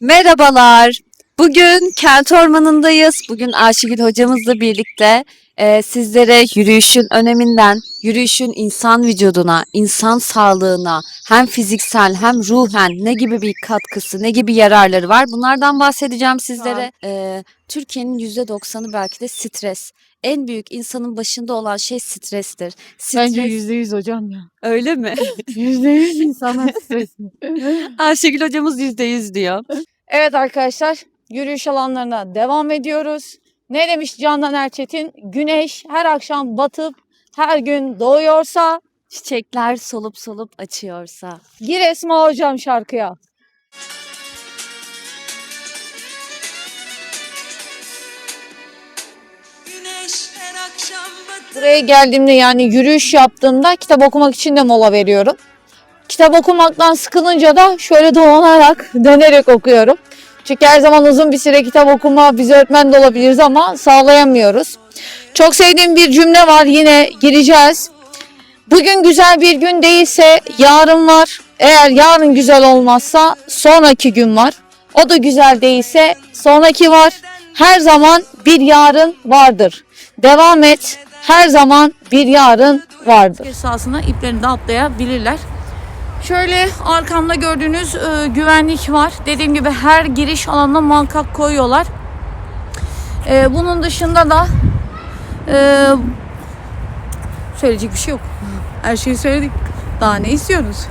Merhabalar. Bugün kent ormanındayız. Bugün Ayşegül hocamızla birlikte e, sizlere yürüyüşün öneminden, yürüyüşün insan vücuduna, insan sağlığına hem fiziksel hem ruhen ne gibi bir katkısı, ne gibi yararları var bunlardan bahsedeceğim sizlere. E, Türkiye'nin %90'ı belki de stres. En büyük insanın başında olan şey strestir. Stres, Bence yüzde yüz hocam ya. öyle mi? Yüzde yüz insanlar stresli. Ayşegül hocamız %100 diyor. evet arkadaşlar yürüyüş alanlarına devam ediyoruz. Ne demiş Candan Erçetin? Güneş her akşam batıp her gün doğuyorsa Çiçekler solup solup açıyorsa. gir Esma hocam şarkıya. Güneş her akşam batır. Buraya geldiğimde yani yürüyüş yaptığımda kitap okumak için de mola veriyorum. Kitap okumaktan sıkılınca da şöyle dolanarak, dönerek okuyorum. Çünkü her zaman uzun bir süre kitap okuma biz öğretmen de olabiliriz ama sağlayamıyoruz. Çok sevdiğim bir cümle var yine gireceğiz. Bugün güzel bir gün değilse yarın var. Eğer yarın güzel olmazsa sonraki gün var. O da güzel değilse sonraki var. Her zaman bir yarın vardır. Devam et. Her zaman bir yarın vardır. Sahasına iplerini de atlayabilirler. Şöyle arkamda gördüğünüz e, güvenlik var. Dediğim gibi her giriş alanına muhakkak koyuyorlar. E, bunun dışında da e, söyleyecek bir şey yok. Her şeyi söyledik. Daha ne istiyoruz?